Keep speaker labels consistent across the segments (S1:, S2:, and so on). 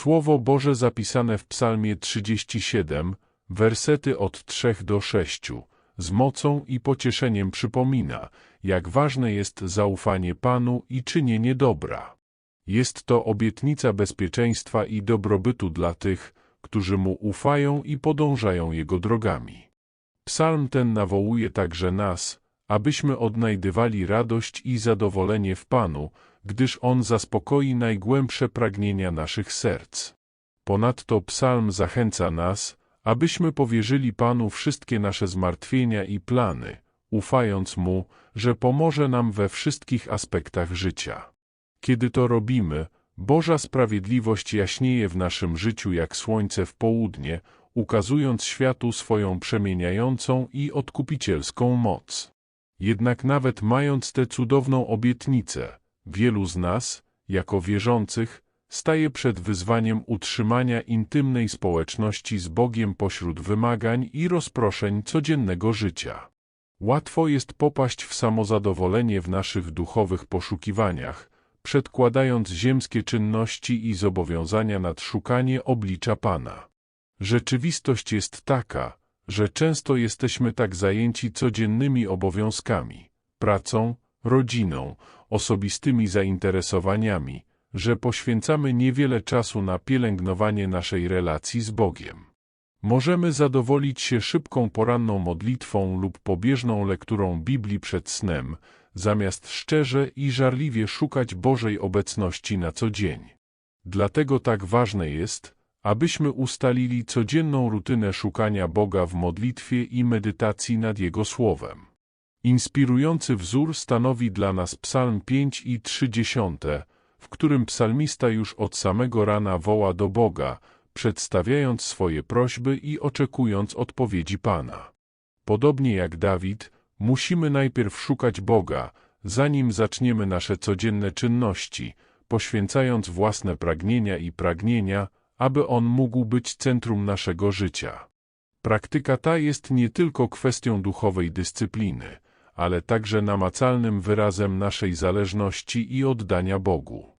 S1: Słowo Boże zapisane w Psalmie 37, wersety od 3 do 6, z mocą i pocieszeniem przypomina, jak ważne jest zaufanie Panu i czynienie dobra. Jest to obietnica bezpieczeństwa i dobrobytu dla tych, którzy Mu ufają i podążają Jego drogami. Psalm ten nawołuje także nas, abyśmy odnajdywali radość i zadowolenie w Panu, gdyż On zaspokoi najgłębsze pragnienia naszych serc. Ponadto psalm zachęca nas, abyśmy powierzyli Panu wszystkie nasze zmartwienia i plany, ufając Mu, że pomoże nam we wszystkich aspektach życia. Kiedy to robimy, Boża sprawiedliwość jaśnieje w naszym życiu jak słońce w południe, ukazując światu swoją przemieniającą i odkupicielską moc. Jednak nawet mając tę cudowną obietnicę, wielu z nas, jako wierzących, staje przed wyzwaniem utrzymania intymnej społeczności z Bogiem pośród wymagań i rozproszeń codziennego życia. Łatwo jest popaść w samozadowolenie w naszych duchowych poszukiwaniach, przedkładając ziemskie czynności i zobowiązania nad szukanie oblicza Pana. Rzeczywistość jest taka, że często jesteśmy tak zajęci codziennymi obowiązkami, pracą, rodziną, osobistymi zainteresowaniami, że poświęcamy niewiele czasu na pielęgnowanie naszej relacji z Bogiem. Możemy zadowolić się szybką poranną modlitwą lub pobieżną lekturą Biblii przed snem, zamiast szczerze i żarliwie szukać Bożej obecności na co dzień. Dlatego tak ważne jest, abyśmy ustalili codzienną rutynę szukania Boga w modlitwie i medytacji nad Jego Słowem. Inspirujący wzór stanowi dla nas Psalm 5 i 30, w którym psalmista już od samego rana woła do Boga, przedstawiając swoje prośby i oczekując odpowiedzi Pana. Podobnie jak Dawid, musimy najpierw szukać Boga, zanim zaczniemy nasze codzienne czynności, poświęcając własne pragnienia i pragnienia, aby On mógł być centrum naszego życia. Praktyka ta jest nie tylko kwestią duchowej dyscypliny, ale także namacalnym wyrazem naszej zależności i oddania Bogu.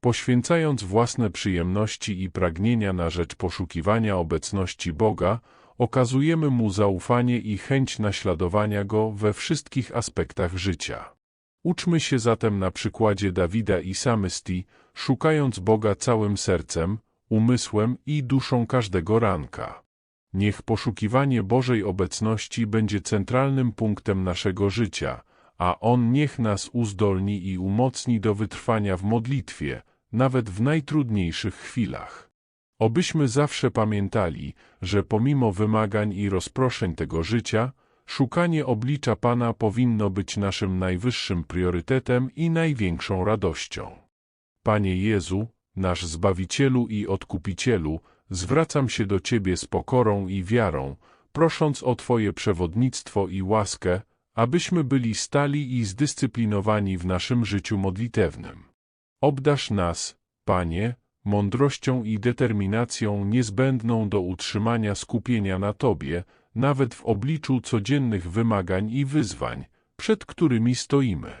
S1: Poświęcając własne przyjemności i pragnienia na rzecz poszukiwania obecności Boga, okazujemy Mu zaufanie i chęć naśladowania Go we wszystkich aspektach życia. Uczmy się zatem na przykładzie Dawida i Samystii, szukając Boga całym sercem, umysłem i duszą każdego ranka. Niech poszukiwanie Bożej obecności będzie centralnym punktem naszego życia, a On niech nas uzdolni i umocni do wytrwania w modlitwie, nawet w najtrudniejszych chwilach. Obyśmy zawsze pamiętali, że pomimo wymagań i rozproszeń tego życia, szukanie oblicza Pana powinno być naszym najwyższym priorytetem i największą radością. Panie Jezu, nasz Zbawicielu i Odkupicielu, zwracam się do Ciebie z pokorą i wiarą, prosząc o Twoje przewodnictwo i łaskę, abyśmy byli stali i zdyscyplinowani w naszym życiu modlitewnym. Obdasz nas, Panie, mądrością i determinacją niezbędną do utrzymania skupienia na Tobie, nawet w obliczu codziennych wymagań i wyzwań, przed którymi stoimy.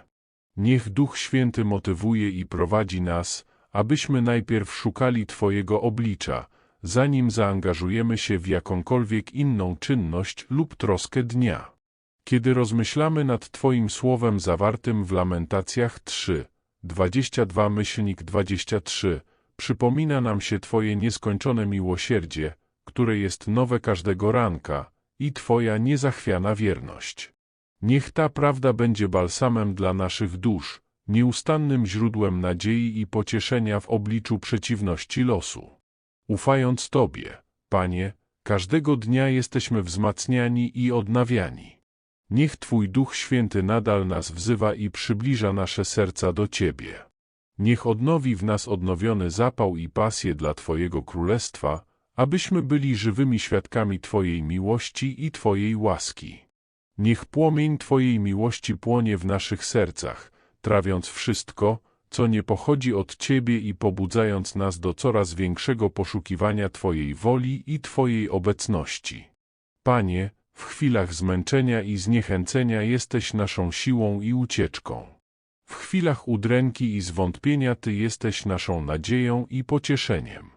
S1: Niech Duch Święty motywuje i prowadzi nas, abyśmy najpierw szukali Twojego oblicza, zanim zaangażujemy się w jakąkolwiek inną czynność lub troskę dnia. Kiedy rozmyślamy nad Twoim słowem zawartym w Lamentacjach 3, 22-23, przypomina nam się Twoje nieskończone miłosierdzie, które jest nowe każdego ranka, i Twoja niezachwiana wierność. Niech ta prawda będzie balsamem dla naszych dusz, nieustannym źródłem nadziei i pocieszenia w obliczu przeciwności losu. Ufając Tobie, Panie, każdego dnia jesteśmy wzmacniani i odnawiani. Niech Twój Duch Święty nadal nas wzywa i przybliża nasze serca do Ciebie. Niech odnowi w nas odnowiony zapał i pasję dla Twojego Królestwa, abyśmy byli żywymi świadkami Twojej miłości i Twojej łaski. Niech płomień Twojej miłości płonie w naszych sercach, trawiąc wszystko, co nie pochodzi od Ciebie i pobudzając nas do coraz większego poszukiwania Twojej woli i Twojej obecności. Panie, w chwilach zmęczenia i zniechęcenia jesteś naszą siłą i ucieczką. W chwilach udręki i zwątpienia Ty jesteś naszą nadzieją i pocieszeniem.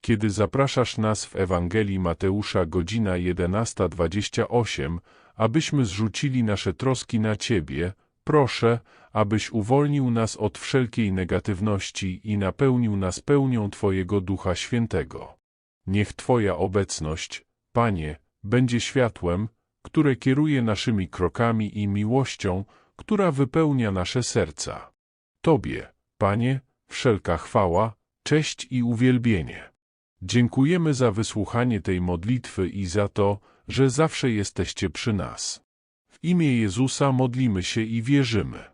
S1: kiedy zapraszasz nas w Ewangelii Mateusza godzina 11.28, abyśmy zrzucili nasze troski na Ciebie, proszę, abyś uwolnił nas od wszelkiej negatywności i napełnił nas pełnią Twojego Ducha Świętego. Niech Twoja obecność, Panie, będzie światłem, które kieruje naszymi krokami i miłością, która wypełnia nasze serca. Tobie, Panie, wszelka chwała, cześć i uwielbienie. Dziękujemy za wysłuchanie tej modlitwy i za to, że zawsze jesteście przy nas. Imię Jezusa modlimy się i wierzymy.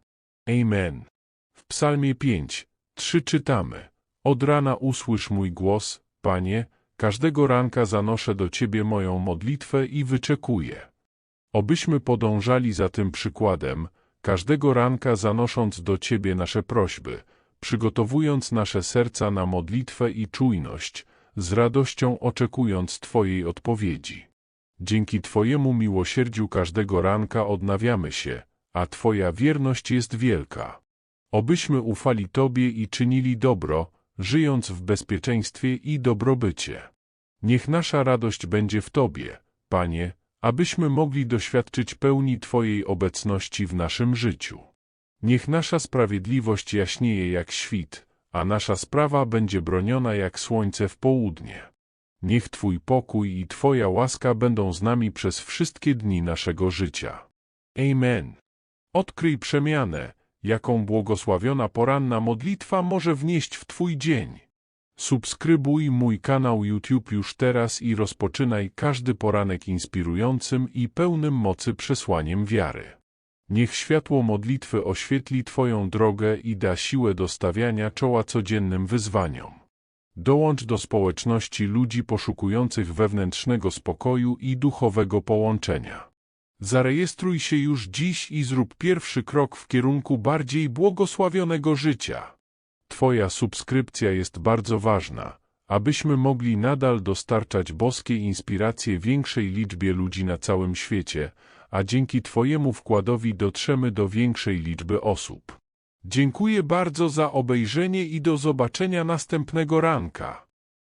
S1: Amen. W Psalmie 5, 3 czytamy. Od rana usłysz mój głos, Panie, każdego ranka zanoszę do Ciebie moją modlitwę i wyczekuję. Obyśmy podążali za tym przykładem, każdego ranka zanosząc do Ciebie nasze prośby, przygotowując nasze serca na modlitwę i czujność, z radością oczekując Twojej odpowiedzi. Dzięki Twojemu miłosierdziu każdego ranka odnawiamy się, a Twoja wierność jest wielka. Obyśmy ufali Tobie i czynili dobro, żyjąc w bezpieczeństwie i dobrobycie. Niech nasza radość będzie w Tobie, Panie, abyśmy mogli doświadczyć pełni Twojej obecności w naszym życiu. Niech nasza sprawiedliwość jaśnieje jak świt, a nasza sprawa będzie broniona jak słońce w południe. Niech Twój pokój i Twoja łaska będą z nami przez wszystkie dni naszego życia. Amen. Odkryj przemianę, jaką błogosławiona poranna modlitwa może wnieść w Twój dzień. Subskrybuj mój kanał YouTube już teraz i rozpoczynaj każdy poranek inspirującym i pełnym mocy przesłaniem wiary. Niech światło modlitwy oświetli Twoją drogę i da siłę do stawiania czoła codziennym wyzwaniom. Dołącz do społeczności ludzi poszukujących wewnętrznego spokoju i duchowego połączenia. Zarejestruj się już dziś i zrób pierwszy krok w kierunku bardziej błogosławionego życia. Twoja subskrypcja jest bardzo ważna, abyśmy mogli nadal dostarczać boskie inspiracje większej liczbie ludzi na całym świecie, a dzięki Twojemu wkładowi dotrzemy do większej liczby osób. Dziękuję bardzo za obejrzenie i do zobaczenia następnego ranka.